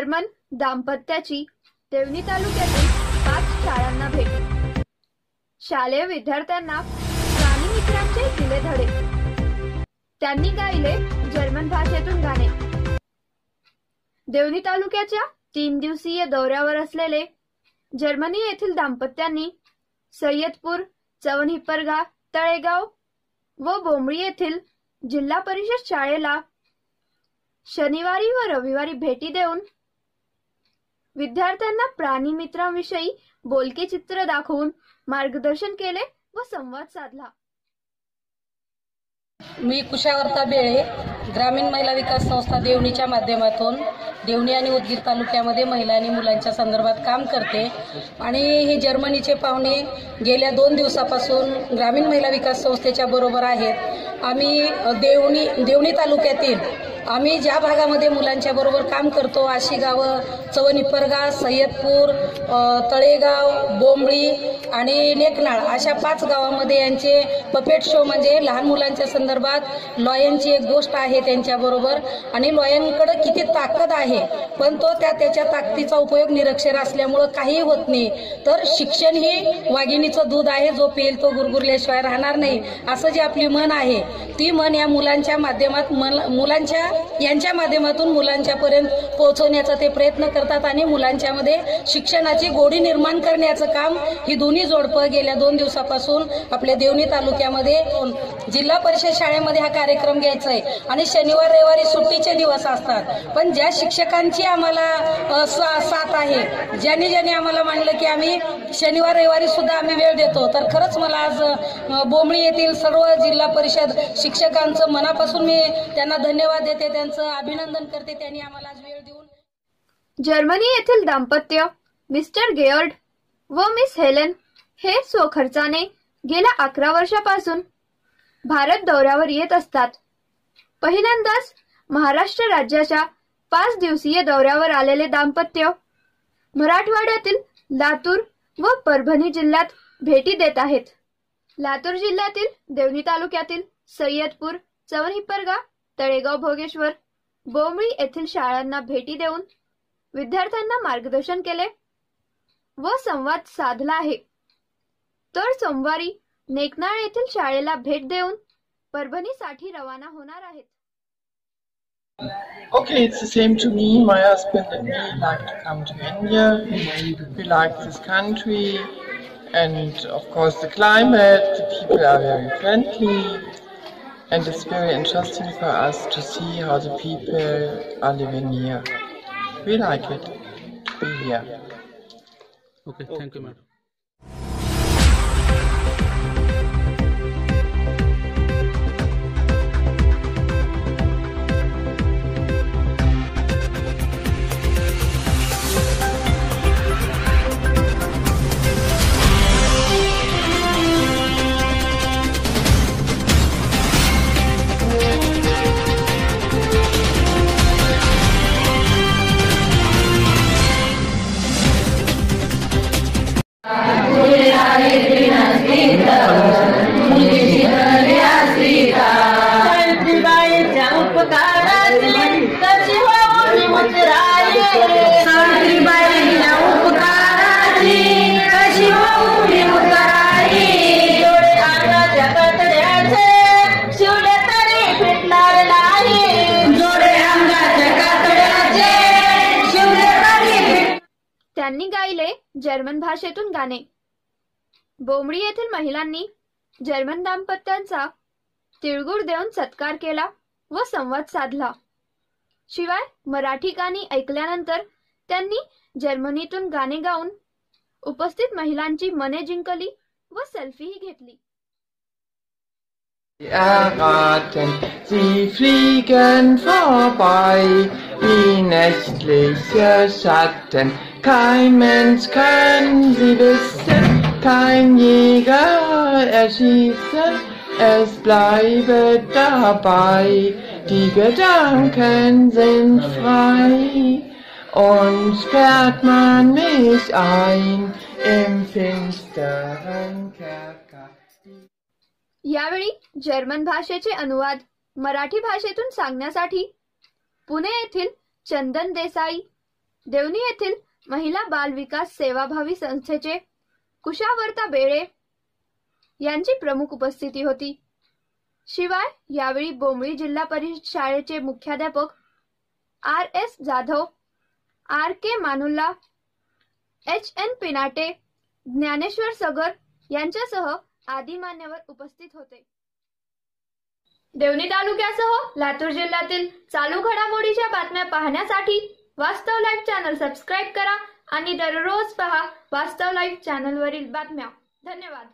German दाम्पत्याची Deoni तालुक्यातील पाच शाळांना भेट. शालेय विद्यार्थ्यांना प्राणी मित्रांचे दिले धडे. त्यांनी गायले जर्मन भाषेतून गाणे. देवणी तालुक्याच्या तीन दिवसीय दौऱ्यावर असलेले जर्मनी येथील दाम्पत्यांनी सय्यदपूर चवणहिप्परगा तळेगाव व बोंबळी येथील जिल्हा परिषद शाळेला शनिवारी व रविवारी भेटी देऊन विद्यार्थ्यांना प्राणीमित्रांविषयी बोलके चित्र दाखवून मार्गदर्शन केले व संवाद साधला. मी कुशावर्ता बेळे ग्रामीण महिला विकास संस्था देवणीच्या माध्यमातून देवणी आणि उदगीर तालुक्यामध्ये महिला आणि मुलांच्या संदर्भात काम करते. आणि हे जर्मनीचे पाहुणे गेल्या दोन दिवसापासून ग्रामीण महिला विकास संस्थेच्या बरोबर आहेत. आम्ही देवणी देवणी तालुक्यातील आम्ही ज्या भागामध्ये मुलांच्या बरोबर काम करतो अशी गावं चवनिपरगा सय्यदपूर तळेगाव बोंबळी आणि नेकनाळ अशा पाच गावामध्ये यांचे पपेट शो म्हणजे लहान मुलांच्या संदर्भात लॉयनची एक गोष्ट आहे त्यांच्याबरोबर आणि लॉयनकडे किती ताकद आहे पण तो त्या त्याच्या ताकदीचा उपयोग निरक्षर असल्यामुळं काही होत नाही. तर शिक्षण ही वाघिणीचं दूध आहे जो पेल तो गुरगुरल्याशिवाय राहणार नाही असं जी आपली मन आहे ती मन या मुलांच्या माध्यमात मुलांच्या यांच्या माध्यमातून मुलांच्यापर्यंत पोहोचवण्याचा ते प्रयत्न करतात आणि मुलांच्यामध्ये शिक्षणाची गोडी निर्माण करण्याचं काम ही दोन्ही जोडपं गेल्या दोन दिवसापासून आपल्या देवणी तालुक्यामध्ये जिल्हा परिषद शाळेमध्ये हा कार्यक्रम घ्यायचा आहे आणि शनिवार रविवारी सुट्टीचे दिवस असतात. पण ज्या शिक्षकांची आम्हाला सा- साथ आहे ज्यांनी ज्यांनी आम्हाला मांडलं की आम्ही शनिवार रविवारी सुद्धा आम्ही वेळ देतो तर खरंच मला आज बोमळी येथील सर्व जिल्हा परिषद शिक्षकांचं मनापासून मी त्यांना धन्यवाद देते त्यांचं अभिनंदन करते त्यांनी आम्हाला आज वेळ देऊन. जर्मनी येथील दाम्पत्य मिस्टर गेअर्ड व मिस हेलन हे स्वखर्चाने गेल्या अकरा वर्षापासून भारत दौऱ्यावर येत असतात. पहिल्यांदाच महाराष्ट्र राज्याच्या पाच दिवसीय दौऱ्यावर आलेले दाम्पत्य मराठवाड्यातील लातूर व परभणी जिल्ह्यात भेटी देत आहेत. लातूर जिल्ह्यातील देवणी तालुक्यातील सय्यदपूर चवरहिप्परगा तळेगाव भोगेश्वर बोमळी येथील शाळांना भेटी देऊन विद्यार्थ्यांना मार्गदर्शन केले व संवाद साधला आहे तर सोमवारी नेकनाळ येथील शाळेला भेट देऊन परभणीसाठी रवाना होणार आहेत Okay, it's the same to me. My husband and me like to come to India. We like this country and of course the climate. The people are very friendly and it's very interesting for us to see how the people are living here. We like it to be here. Okay, thank you, madam. त्यांनी गायले German भाषेतून गाणे. बोमडी येथील महिलांनी German दाम्पत्यांचा तिळगुळ देऊन सत्कार केला. व संवाद साधला शिवाय मराठी गाणी ऐकल्यानंतर त्यांनी जर्मनीतून गाणे गाऊन उपस्थित महिलांची मने जिंकली व सेल्फीही घेतली erraten, sie fliegen vorbei, wie nächtliche Schatten. Kein Mensch kann sie wissen, kein Jäger erschießen, es bleibe dabei, die Gedanken sind frei. Und sperrt man mich ein im finsteren Kerker. यावेळी जर्मन भाषेचे अनुवाद मराठी भाषेतून सांगण्यासाठी पुणे येथील चंदन देसाई देवणी येथील महिला बाल विकास सेवाभावी संस्थेचे कुशावर्ता बेळे यांची प्रमुख उपस्थिती होती. शिवाय यावेळी बोंबळी जिल्हा परिषद शाळेचे मुख्याध्यापक R S Jadhav R K Manulla H N Pinate Dnyaneshwar Sagar यांच्यासह आदी मान्यवर उपस्थित होते. देवणी तालुक्यासह लातूर जिल्ह्यातील चालू घडामोडीच्या बातम्या पाहण्यासाठी वास्तव लाईव्ह चॅनल सबस्क्राईब करा आणि दररोज पहा वास्तव लाईव्ह चॅनलवरील बातम्या. धन्यवाद.